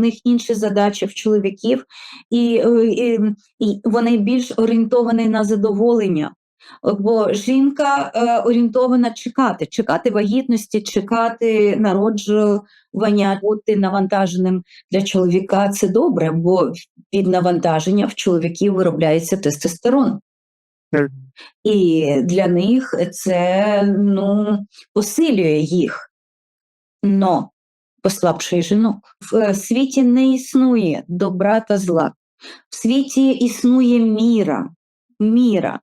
них інші задачі в чоловіків, і, е, і, і вони більш орієнтовані на задоволення. Бо жінка е, орієнтована чекати, чекати вагітності, чекати народжування, бути навантаженим для чоловіка це добре, бо від навантаження в чоловіків виробляється тестостерон. І для них це ну, посилює їх, но послабшує жінок. В е, світі не існує добра та зла. В світі існує міра. міра.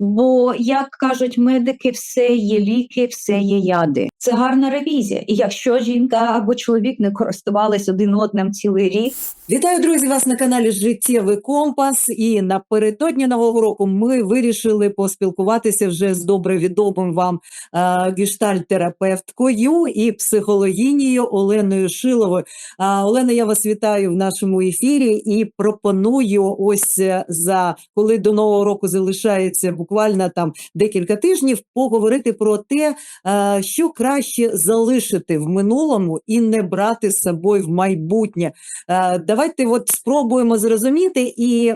Бо, як кажуть медики, все є ліки, все є яди. Це гарна ревізія. І якщо жінка або чоловік не користувались один одним цілий рік, Вітаю, друзі, вас на каналі Життєвий Компас. І напередодні нового року ми вирішили поспілкуватися вже з добре відомим вам е, гештальт-терапевткою і психологінею Оленою Шиловою. Е, Олена, я вас вітаю в нашому ефірі і пропоную ось е, за коли до нового року залишається буквально там декілька тижнів, поговорити про те, е, що краще залишити в минулому і не брати з собою в майбутнє. Е, Давайте от спробуємо зрозуміти. І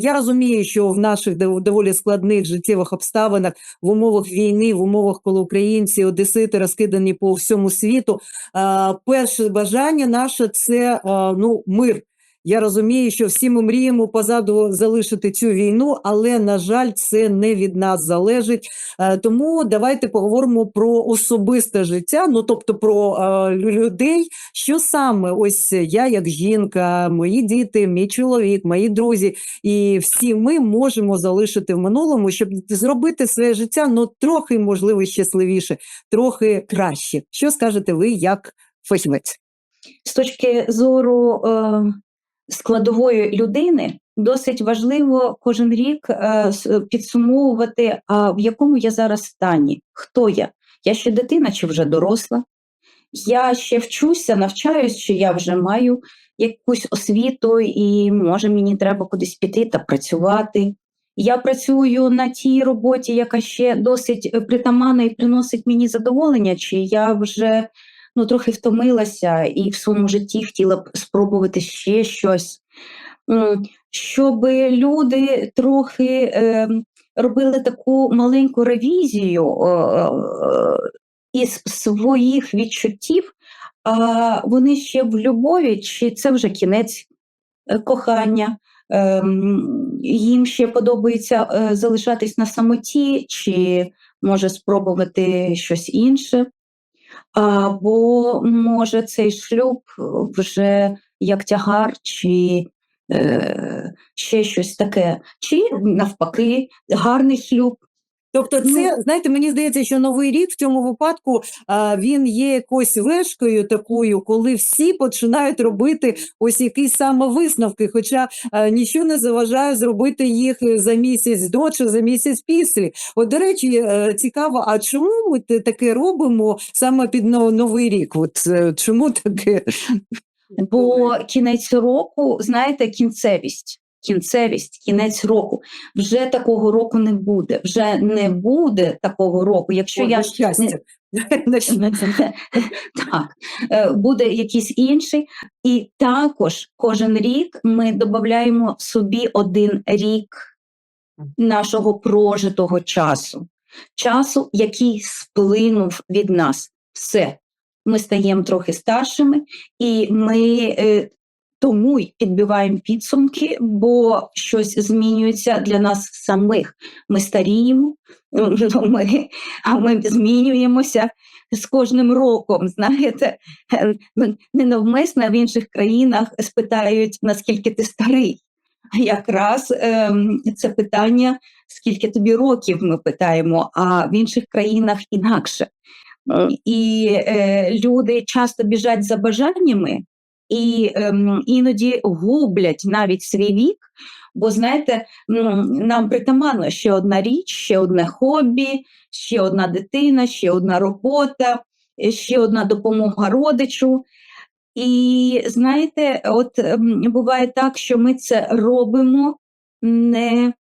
я розумію, що в наших доволі складних життєвих обставинах, в умовах війни, в умовах, коли українці, одесити розкидані по всьому світу, е, перше бажання наше це ну, мир. Я розумію, що всі ми мріємо позаду залишити цю війну, але на жаль, це не від нас залежить. Е, Тому давайте поговоримо про особисте життя, ну тобто про е, людей, що саме ось я, як жінка, мої діти, мій чоловік, мої друзі, і всі ми можемо залишити в минулому, щоб зробити своє життя ну трохи можливо щасливіше, трохи краще. Що скажете ви як фахівець? з точки зору е, складової людини, досить важливо кожен рік е, підсумовувати, а в якому я зараз стані, хто я? Я ще дитина чи вже доросла? Я ще вчуся, навчаюсь, чи я вже маю якусь освіту, і може мені треба кудись піти та працювати. Я працюю на тій роботі, яка ще досить е, притаманна і приносить мені задоволення, чи я вже ну, трохи втомилася і в своєму житті хотіла б спробувати ще щось. Щоб люди трохи е, робили таку маленьку ревізію е, із своїх відчуттів, а вони ще в любові, чи це вже кінець е, кохання. Ем, Їм ще подобається е, залишатись на самоті, чи може спробувати щось інше. Або може цей шлюб вже як тягар, чи е, ще щось таке, чи навпаки, гарний шлюб. Тобто, Ну, це знаєте, мені здається, що новий рік в цьому випадку а, він є якось вешкою такою, коли всі починають робити ось якісь саме висновки, хоча а, нічого не заважає зробити їх за місяць до чи за місяць після. От, до речі, е, цікаво, а чому ми таке робимо саме під новий рік? От е, чому таке? Бо кінець року, знаєте, кінцевість. Кінцевість, кінець року. Вже такого року не буде. Вже не буде такого року. Якщо О, я щастя. так, е, буде якийсь інший. І також кожен рік ми додаємо собі один рік нашого прожитого часу, часу, який сплинув від нас. Все. Ми стаємо трохи старшими, і ми е, тому й підбиваємо підсумки, бо щось змінюється для нас самих. Ми старіємо, ми, а ми змінюємося з кожним роком. Знаєте, Е, ну, ненавмисно в інших країнах спитають, наскільки ти старий. А Якраз ем, це питання, скільки тобі років ми питаємо, а в інших країнах інакше. І е, люди часто біжать за бажаннями і ем, іноді гублять навіть свій вік. Бо знаєте, нам притаманно ще одна річ, ще одне хобі, ще одна дитина, ще одна робота, ще одна допомога родичу. І знаєте, от ем, буває так, що ми це робимо не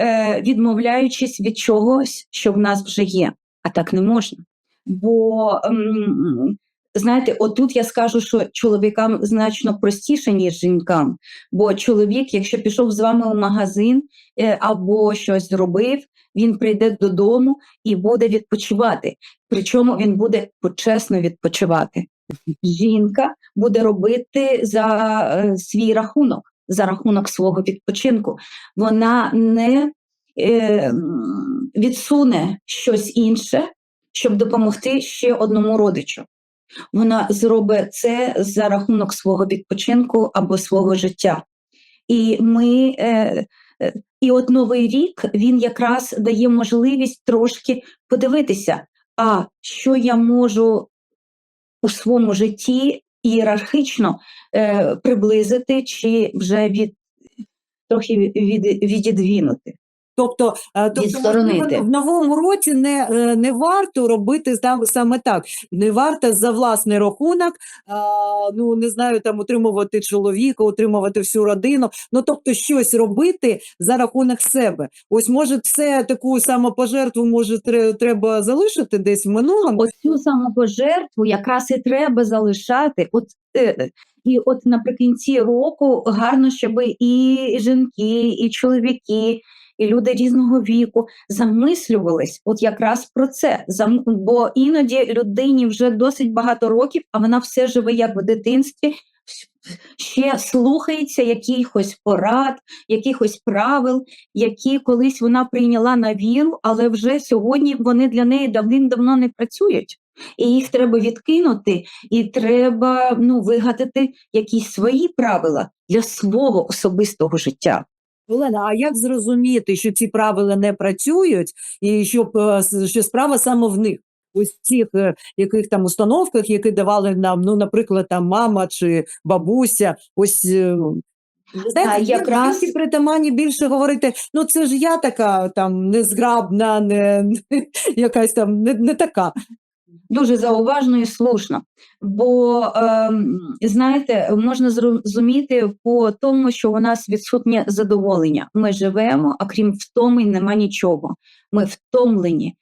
е, відмовляючись від чогось, що в нас вже є, а так не можна. Бо ем, знаєте, отут я скажу, що чоловікам значно простіше, ніж жінкам. Бо чоловік, якщо пішов з вами в магазин е, або щось зробив, він прийде додому і буде відпочивати. Причому він буде почесно відпочивати. Жінка буде робити за е, свій рахунок, за рахунок свого відпочинку. Вона не е, відсуне щось інше, щоб допомогти ще одному родичу. Вона зробить це за рахунок свого відпочинку або свого життя. І ми, е, е, і от новий рік він якраз дає можливість трошки подивитися, а що я можу у своєму житті ієрархічно е, приблизити чи вже від трохи від, відідвінути. Тобто, е, тобто в новому році не, е, не варто робити там саме так. Не варто за власний рахунок, ну не знаю, там утримувати чоловіка, утримувати всю родину. Ну тобто, щось робити за рахунок себе. Ось може, це таку самопожертву може треба залишити десь в минулому. Оцю самопожертву якраз і треба залишати. От, е, і от наприкінці року гарно, щоб і жінки, і чоловіки, і люди різного віку замислювались от якраз про це. Бо іноді людині вже досить багато років, а вона все живе як в дитинстві. Ще слухається якихось порад, якихось правил, які колись вона прийняла на віру, але вже сьогодні вони для неї давним-давно не працюють. І їх треба відкинути, і треба ну, вигадати якісь свої правила для свого особистого життя. Олена, а як зрозуміти, що ці правила не працюють, і щоб е, що справа саме в них? Ось цих е, яких там установках, які давали нам, ну, наприклад, там мама чи бабуся, ось. е, Знаєте, А якраз- жінки притаманні більше говорити, ну це ж я така там незграбна, не, якась там не, не така. Дуже зауважно і слушно. Бо, ем, знаєте, можна зрозуміти по тому, що у нас відсутнє задоволення. Ми живемо, а крім втоми, нема нічого. Ми втомлені.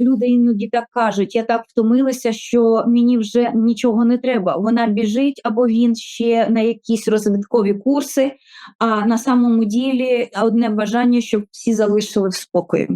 Люди іноді так кажуть: я так втомилася, що мені вже нічого не треба. Вона біжить або він ще на якісь розвиткові курси, а на самому ділі одне бажання, щоб всі залишили в спокої.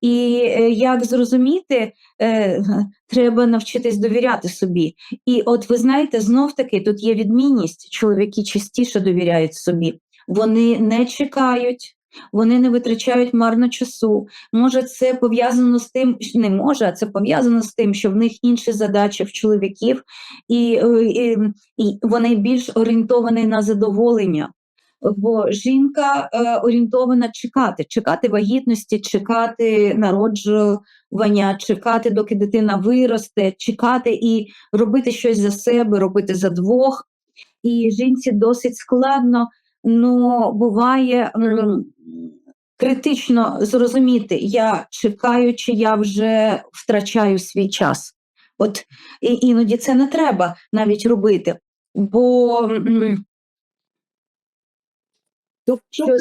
І е, як зрозуміти, е, треба навчитись довіряти собі. І от ви знаєте, знов таки тут є відмінність. Чоловіки частіше довіряють собі. Вони не чекають, вони не витрачають марно часу. Може, це пов'язано з тим, не може, а це пов'язано з тим, що в них інші задачі в чоловіків, і, е, і, і вони більш орієнтовані на задоволення. Бо жінка е, орієнтована чекати, чекати вагітності, чекати народжування, чекати, доки дитина виросте, чекати і робити щось за себе, робити за двох. І жінці досить складно, ну буває критично зрозуміти, я чекаю, чи я вже втрачаю свій час. От і іноді це не треба навіть робити. Бо Тобто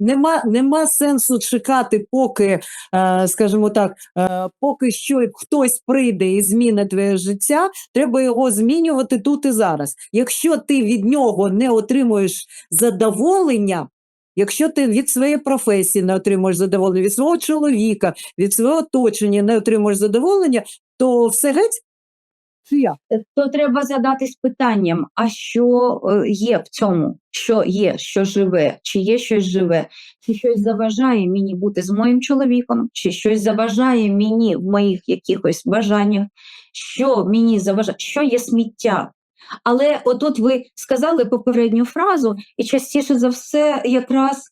нема, нема сенсу чекати, поки, е, скажімо так, е, поки що хтось прийде і змінить твоє життя, треба його змінювати тут і зараз. Якщо ти від нього не отримуєш задоволення, якщо ти від своєї професії не отримуєш задоволення, від свого чоловіка, від свого оточення не отримуєш задоволення, то все геть? Чи як? то треба задатись питанням: а що е, є в цьому? Що є, що живе, чи є щось живе, чи щось заважає мені бути з моїм чоловіком, чи щось заважає мені в моїх якихось бажаннях, що мені заважає, що є сміття. Але отут ви сказали попередню фразу, і частіше за все, якраз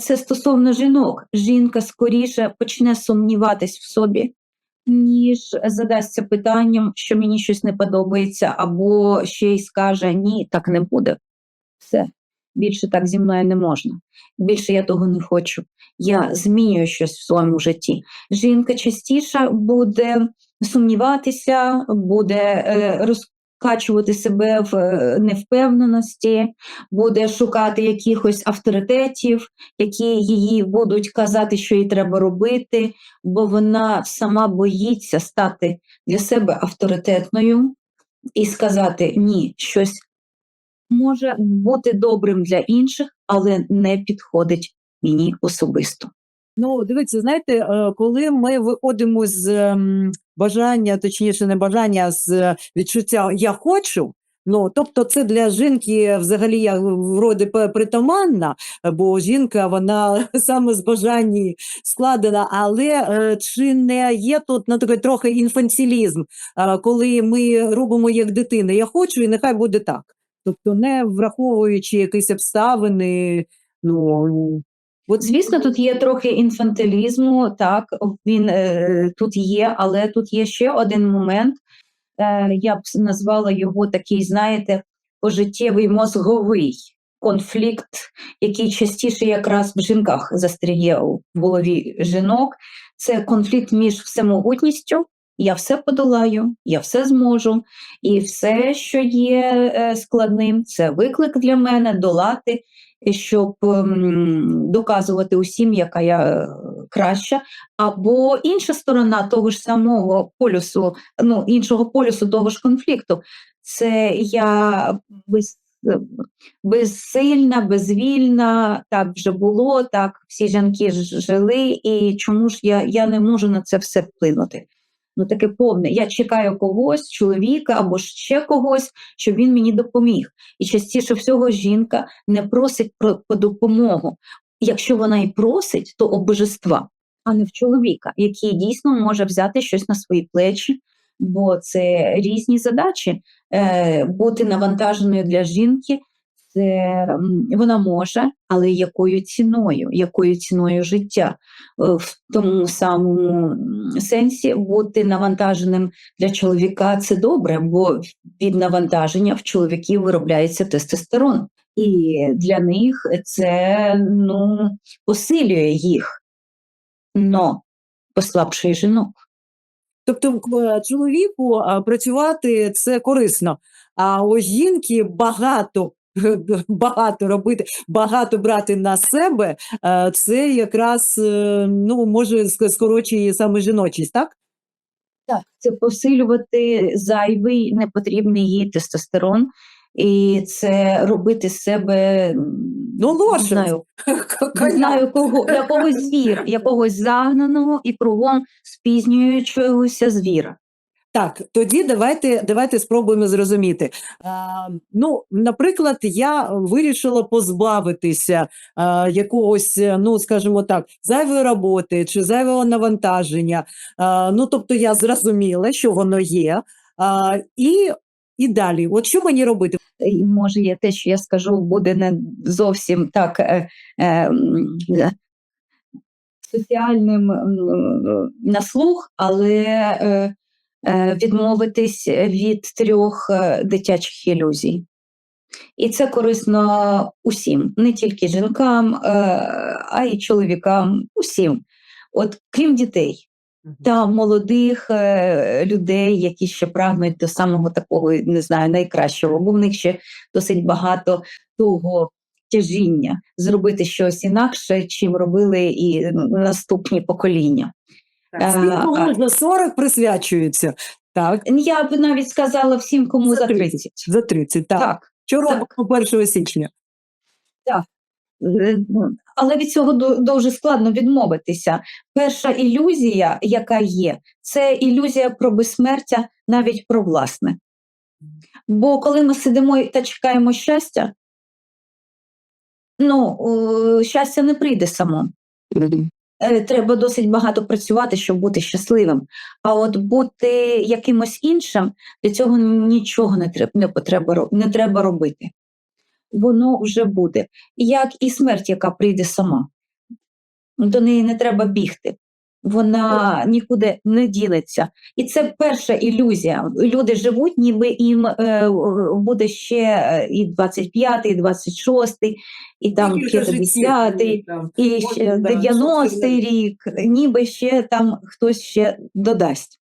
це стосовно жінок. Жінка скоріше почне сумніватись в собі, ніж задасться питанням, що мені щось не подобається, або ще й скаже ні, так не буде. Все, більше так зі мною не можна. Більше я того не хочу. Я змінюю щось в своєму житті. Жінка частіше буде сумніватися, буде е, розкачувати себе в е, невпевненості, буде шукати якихось авторитетів, які її будуть казати, що їй треба робити, бо вона сама боїться стати для себе авторитетною, і сказати ні, щось може бути добрим для інших, але не підходить мені особисто. Ну, дивіться, знаєте, е, коли ми виходимо з ем, бажання, точніше, не бажання, з е, відчуття я хочу. Ну, тобто, це для жінки взагалі я вроде пе- притаманна, бо жінка вона саме з бажання складена. Але е, чи не є тут ну, такий трохи інфантилізм, коли ми робимо як дитина, я хочу, і нехай буде так. Тобто, не враховуючи якісь обставини, ну от Звісно, тут є трохи інфантилізму, так, він е, тут є, але тут є ще один момент. Е, я б назвала його такий, знаєте, пожиттєвий мозговий конфлікт, який частіше якраз в жінках застряє в голові жінок. Це конфлікт між всемогутністю. Я все подолаю, я все зможу, і все, що є е, складним, це виклик для мене долати, щоб ем, доказувати усім, яка я е, краща. Або інша сторона того ж самого полюсу, ну іншого полюсу того ж конфлікту, це я без, безсильна, безвільна, так вже було, так всі жінки жили, і чому ж я, я не можу на це все вплинути? Ну, таке повне. Я чекаю когось, чоловіка або ще когось, щоб він мені допоміг. І частіше всього жінка не просить про, по допомогу. Якщо вона і просить, то об божества, а не в чоловіка, який дійсно може взяти щось на свої плечі, бо це різні задачі. Е, бути навантаженою для жінки, це вона може, але якою ціною, якою ціною життя. Е, В тому самому сенсі бути навантаженим для чоловіка це добре, бо від навантаження в чоловіків виробляється тестостерон. І для них це ну, посилює їх, но послабшує жінок. Тобто чоловіку працювати це корисно, а у жінки багато. Багато робити, багато брати на себе, е, це якраз е, ну може скорочує саме жіночість, так? Так, це посилювати зайвий непотрібний їй тестостерон, і це робити з себе Ну, не знаю, не знаю кого, якогось звіра, якогось загнаного і кругом спізнюючогося звіра. Так, тоді давайте, давайте спробуємо зрозуміти. А, ну, наприклад, я вирішила позбавитися а, якогось, е, ну скажімо так, зайвої роботи чи зайвого навантаження. А, ну, тобто я зрозуміла, що воно є. А, і, і далі, от що мені робити? Може, я те, що я скажу, буде не зовсім так е, е, е, соціальним на слух, але е, е, відмовитись від трьох е, дитячих ілюзій. І це корисно усім, не тільки жінкам, е, а й чоловікам, усім. От крім дітей та молодих е, людей, які ще прагнуть до самого такого, не знаю, найкращого, бо в них ще досить багато того тяжіння зробити щось інакше, чим робили і наступні покоління. Так, скільки а- можна 40 присвячується. Так, Я б навіть сказала всім, кому за 30. за 30. Так. Так. Що робимо 1 січня? Е, ну, Але від цього ду- дуже складно відмовитися. Перша ілюзія, яка є, це ілюзія про безсмертя, навіть про власне. Бо коли ми сидимо та чекаємо щастя, ну, е, щастя не прийде само. Е, Треба досить багато працювати, щоб бути щасливим. А от бути якимось іншим, для цього нічого не треба, не, потреба, не треба робити. Воно вже буде. Як і смерть, яка прийде сама. До неї не треба бігти. Вона нікуди не ділиться. І це перша ілюзія. Люди живуть, ніби їм е, буде ще е, і 25-й, і 26-й, і там 50-й, і ще 90-й рік, ніби ще там хтось ще додасть.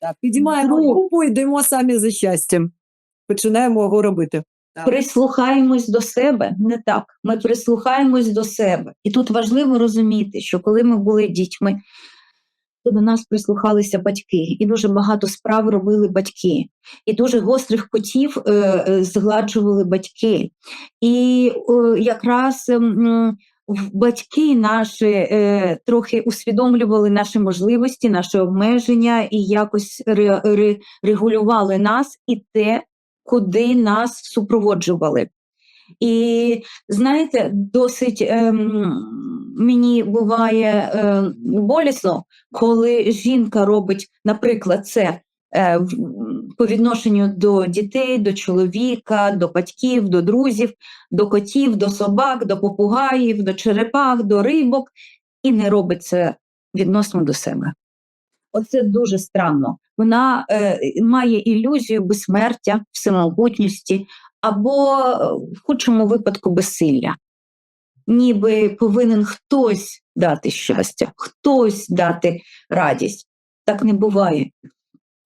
Так, підіймаємо Ну. руку, йдемо самі за щастям. Починаємо його робити. Прислухаємось до себе, не так. Ми прислухаємось до себе. І тут важливо розуміти, що коли ми були дітьми, то до нас прислухалися батьки, і дуже багато справ робили батьки, і дуже гострих котів е, е, згладжували батьки. І е, якраз в- батьки наші е, трохи усвідомлювали наші можливості, наші обмеження і якось ре, ре, регулювали нас і те, куди нас супроводжували. І знаєте, досить ем, мені буває е, болісно, коли жінка робить, наприклад, це е, по відношенню до дітей, до чоловіка, до батьків, до друзів, до котів, до собак, до попугаїв, до черепах, до рибок, і не робить це відносно до себе. Оце дуже странно. Вона е, має ілюзію безсмертя, всемогутності або е, в худшому випадку безсилля. Ніби повинен хтось дати щастя, хтось дати радість. Так не буває.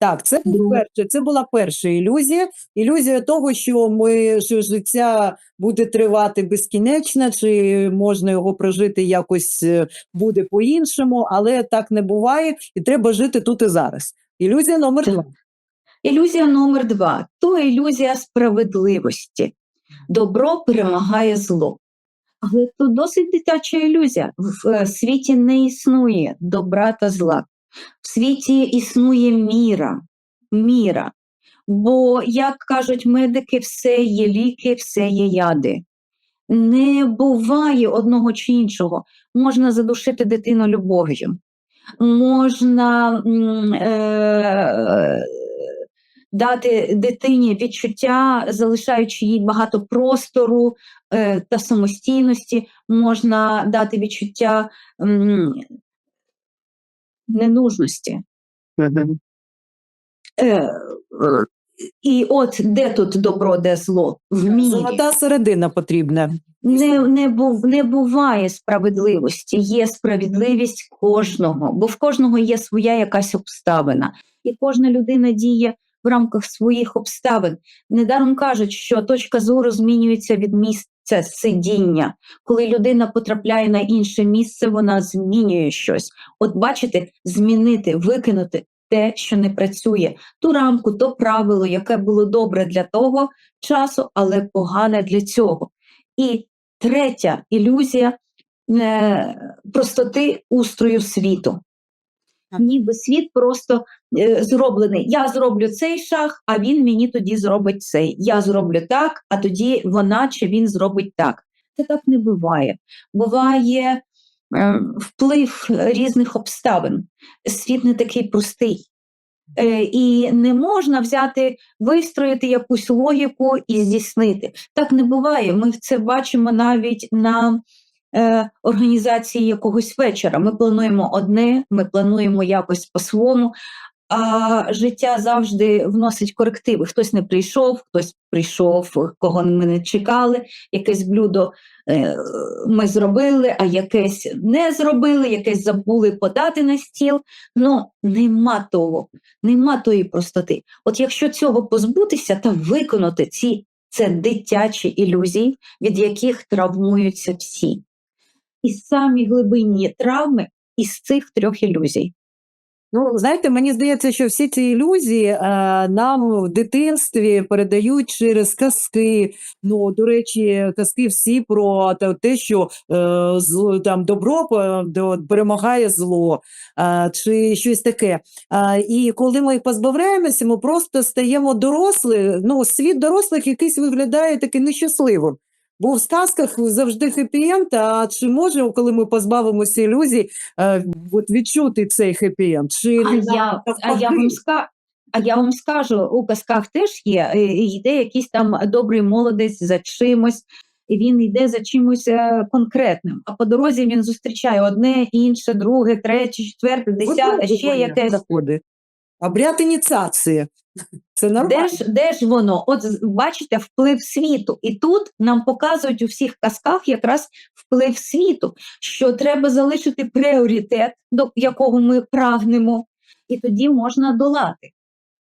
Так, це перше. Це була перша ілюзія. Ілюзія того, що ми що життя буде тривати безкінечно, чи можна його прожити якось е, буде по-іншому, але так не буває, і треба жити тут і зараз. Ілюзія номер два. Ілюзія номер два то ілюзія справедливості. Добро перемагає зло. Але це досить дитяча ілюзія. В е, світі не існує добра та зла. В світі існує міра. міра. Бо, як кажуть медики, все є ліки, все є яди. Не буває одного чи іншого. Можна задушити дитину любов'ю, можна е, дати дитині відчуття, залишаючи їй багато простору е, та самостійності, можна дати відчуття м, ненужності. Е, е, і от де тут добро, де зло? В мірі. Золота середина потрібна. Не, не, був, не буває справедливості, є справедливість кожного, бо в кожного є своя якась обставина, і кожна людина діє в рамках своїх обставин. Недаром кажуть, що точка зору змінюється від місця сидіння. Коли людина потрапляє на інше місце, вона змінює щось. От бачите, змінити, викинути те, що не працює, ту рамку, то правило, яке було добре для того часу, але погане для цього. І третя ілюзія е, простоти устрою світу. Ніби світ просто е, зроблений. Я зроблю цей шаг, а він мені тоді зробить цей. Я зроблю так, а тоді вона чи він зробить так. Це так не буває. Буває е, вплив різних обставин. Світ не такий простий. Е, і не можна взяти, вистроїти якусь логіку і здійснити. Так не буває. Ми це бачимо навіть на організації якогось вечора. Ми плануємо одне, ми плануємо якось по-своєму, а життя завжди вносить корективи. Хтось не прийшов, хтось прийшов, кого ми не чекали, якесь блюдо е, ми зробили, а якесь не зробили, якесь забули подати на стіл. Ну, нема того, нема тої простоти. От якщо цього позбутися та виконати ці це дитячі ілюзії, від яких травмуються всі. І самі глибинні травми із цих трьох ілюзій. Ну, знаєте, мені здається, що всі ці ілюзії е, нам в дитинстві передають через казки. Ну, до речі, казки всі про те- що е, зло, там добро е, перемагає зло, е, чи щось таке. Е, і коли ми їх позбавляємося, ми просто стаємо дорослі. Ну, світ дорослих якийсь виглядає такий нещасливим. Бо в сказках завжди хеппі-енд, а чи можемо, коли ми позбавимося ілюзій, е, от відчути цей хеппі-енд? Чи А я, а я вам ска... А я вам скажу, у казках теж є, е, йде якийсь там добрий молодець за чимось, і він йде за чимось е, конкретним. А по дорозі він зустрічає одне, інше, друге, третє, четверте, десяте, ще якесь. Обряд ініціації. Це Де ж, де ж воно? От бачите, вплив світу. І тут нам показують у всіх казках якраз вплив світу, що треба залишити пріоритет, до якого ми прагнемо, і тоді можна долати.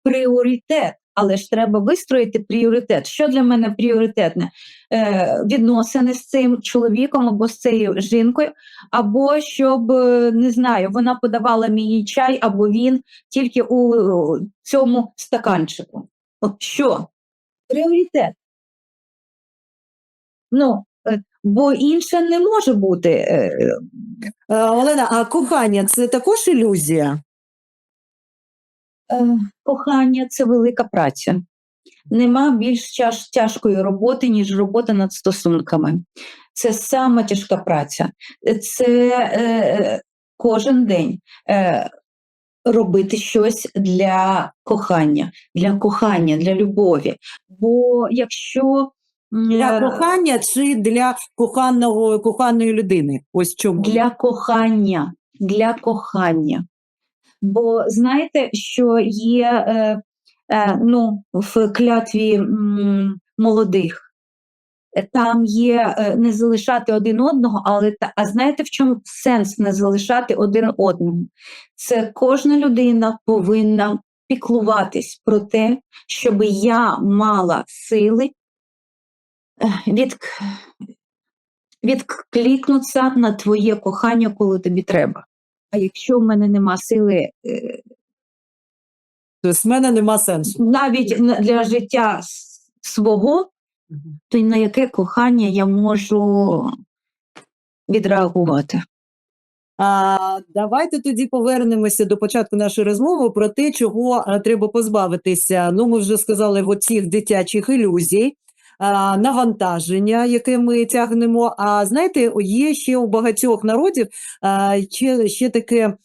пріоритет. Але ж треба вистроїти пріоритет. Що для мене пріоритетне? Е, відносини з цим чоловіком або з цією жінкою, або щоб е, не знаю, вона подавала мені чай, або він тільки у цьому стаканчику. От що? Пріоритет. Ну, е, бо інше не може бути. е, Олена, а кохання це також ілюзія? Е, Кохання це велика праця. Нема більш тяж, тяжкої роботи, ніж робота над стосунками. Це сама тяжка праця. Це е, кожен день е, робити щось для кохання, для кохання, для любові. Бо якщо Для е, кохання чи для коханого, коханої людини? Ось чому. для кохання, для кохання. Бо знаєте, що є е, е, ну, в клятві м, молодих. Там є е, не залишати один одного, але та, а знаєте, в чому сенс не залишати один одного? Це кожна людина повинна піклуватись про те, щоб я мала сили е, від, відкликнутися на твоє кохання, коли тобі треба. А якщо в мене нема сили е, Тобто в мене нема сенсу. навіть для життя свого, то на яке кохання я можу відреагувати? А, давайте тоді повернемося до початку нашої розмови про те, чого треба позбавитися. Ну, ми вже сказали в цих дитячих ілюзій, навантаження, яке ми тягнемо. А знаєте, є ще у багатьох народів ще, ще таке.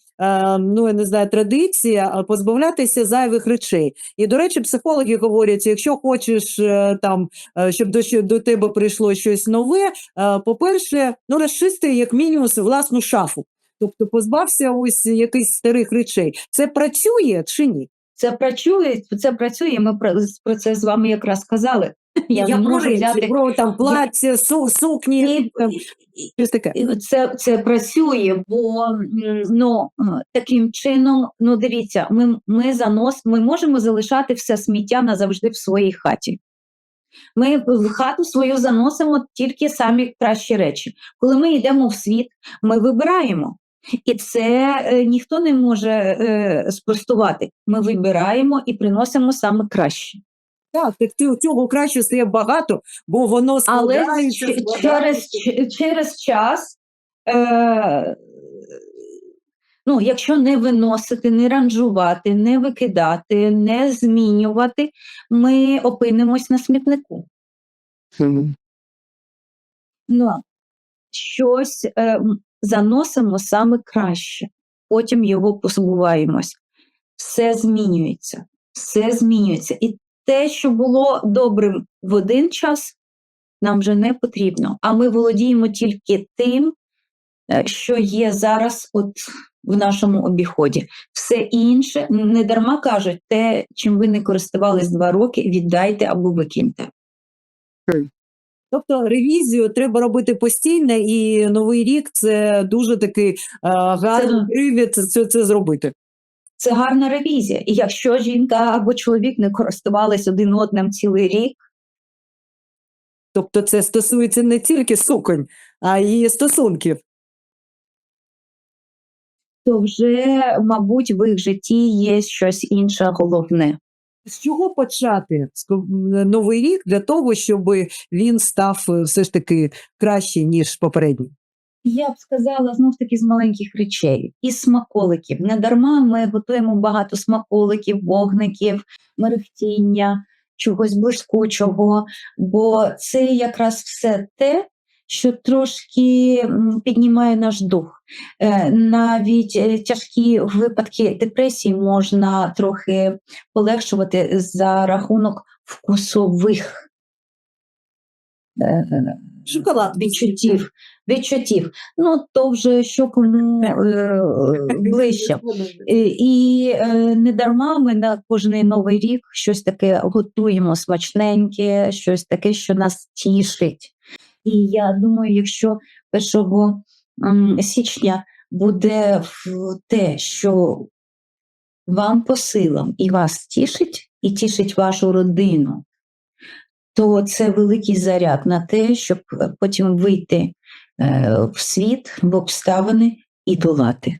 Ну, я не знаю, традиція позбавлятися зайвих речей. І, до речі, психологи говорять, якщо хочеш е, там, е, щоб до, до тебе прийшло щось нове, е, по-перше, ну розчисти як мінімум власну шафу. Тобто позбався ось якихось старих речей. Це працює чи ні? Це працює, це працює. Ми про це з вами якраз казали. Я, не можу взяти про там плаття, су, сукні, І- там, щось таке. І Це, це працює, бо ну, е, таким чином, ну дивіться, ми, ми, занос, ми можемо залишати все сміття назавжди в своїй хаті. Ми в хату свою заносимо тільки самі кращі речі. Коли ми йдемо в світ, ми вибираємо. І це е, ніхто не може е, спростувати. Ми вибираємо і приносимо саме краще. Так, так ти- цього краще стає багато, бо воно Але складається. ч- через, через час, е, ну, якщо не виносити, не ранжувати, не викидати, не змінювати, ми опинимось на смітнику. Ну, щось е, заносимо саме краще, потім його позбуваємось. Все змінюється, все змінюється. І те, що було добрим в один час, нам вже не потрібно. А ми володіємо тільки тим, е, що є зараз от в нашому обіході. Все інше не дарма кажуть, те, чим ви не користувались два роки, віддайте або викиньте. Тобто ревізію треба робити постійно, і новий рік це дуже такий е, гарний Це- привід це, це зробити. Це гарна ревізія. І якщо жінка або чоловік не користувались один одним цілий рік, Тобто, це стосується не тільки суконь, а й стосунків. то вже, мабуть, в їх житті є щось інше головне. З чого почати новий рік для того, щоб він став е, все ж таки краще, ніж попередній? Я б сказала знов таки з маленьких речей і смаколиків. Не дарма ми готуємо багато смаколиків, вогників, мерехтіння, чогось блискучого, бо це якраз все те, що трошки піднімає наш дух. Е, Навіть е, тяжкі випадки депресії можна трохи полегшувати за рахунок вкусових. Е, Шоколад. відчуттів. відчуттів. Ну, то вже що кому е, ближче. І, і е, не дарма ми на кожний новий рік щось таке готуємо смачненьке, щось таке, що нас тішить. І я думаю, якщо 1 січня буде те, що вам по силам і вас тішить, і тішить вашу родину, то це великий заряд на те, щоб е, потім вийти е, в світ, в обставини і долати.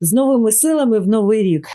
З новими силами в новий рік.